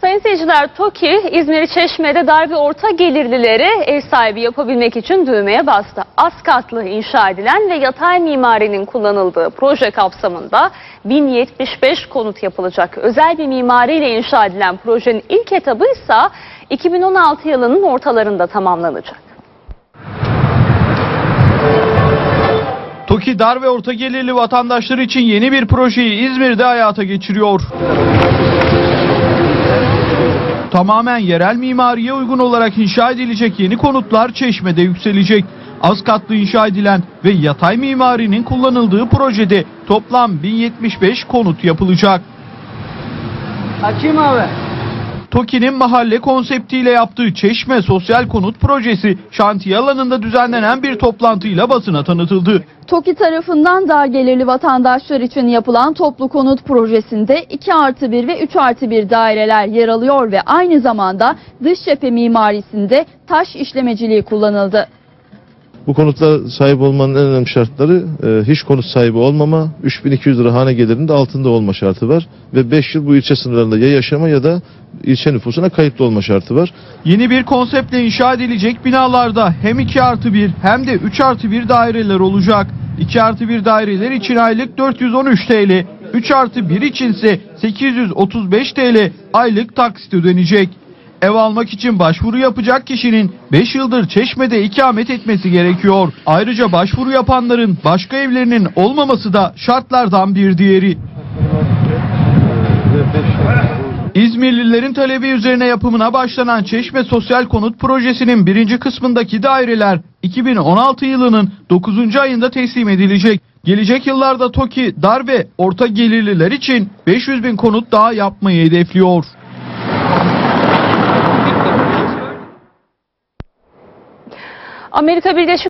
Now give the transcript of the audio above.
Sayın seyirciler, TOKİ İzmir Çeşme'de dar ve orta gelirlileri ev sahibi yapabilmek için düğmeye bastı. Az katlı inşa edilen ve yatay mimarinin kullanıldığı proje kapsamında 1075 konut yapılacak. Özel bir mimariyle inşa edilen projenin ilk etabı ise 2016 yılının ortalarında tamamlanacak. TOKİ dar ve orta gelirli vatandaşlar için yeni bir projeyi İzmir'de hayata geçiriyor. Tamamen yerel mimariye uygun olarak inşa edilecek yeni konutlar Çeşme'de yükselecek. Az katlı inşa edilen ve yatay mimarinin kullanıldığı projede toplam 1075 konut yapılacak. Açayım abi. TOKİ'nin mahalle konseptiyle yaptığı Çeşme Sosyal Konut Projesi şantiye alanında düzenlenen bir toplantıyla basına tanıtıldı. TOKİ tarafından dar gelirli vatandaşlar için yapılan toplu konut projesinde 2 artı 1 ve 3 artı 1 daireler yer alıyor ve aynı zamanda dış cephe mimarisinde taş işlemeciliği kullanıldı. Bu konutla sahip olmanın en önemli şartları e, hiç konut sahibi olmama, 3200 lira hane gelirinin de altında olma şartı var. Ve 5 yıl bu ilçe sınırlarında ya yaşama ya da ilçe nüfusuna kayıtlı olma şartı var. Yeni bir konseptle inşa edilecek binalarda hem 2 artı 1 hem de 3 artı 1 daireler olacak. 2 artı 1 daireler için aylık 413 TL, 3 artı 1 içinse 835 TL aylık taksit ödenecek. Ev almak için başvuru yapacak kişinin 5 yıldır Çeşme'de ikamet etmesi gerekiyor. Ayrıca başvuru yapanların başka evlerinin olmaması da şartlardan bir diğeri. İzmirlilerin talebi üzerine yapımına başlanan Çeşme Sosyal Konut Projesi'nin birinci kısmındaki daireler 2016 yılının 9. ayında teslim edilecek. Gelecek yıllarda TOKİ dar ve orta gelirliler için 500 bin konut daha yapmayı hedefliyor. Amerika Birleşik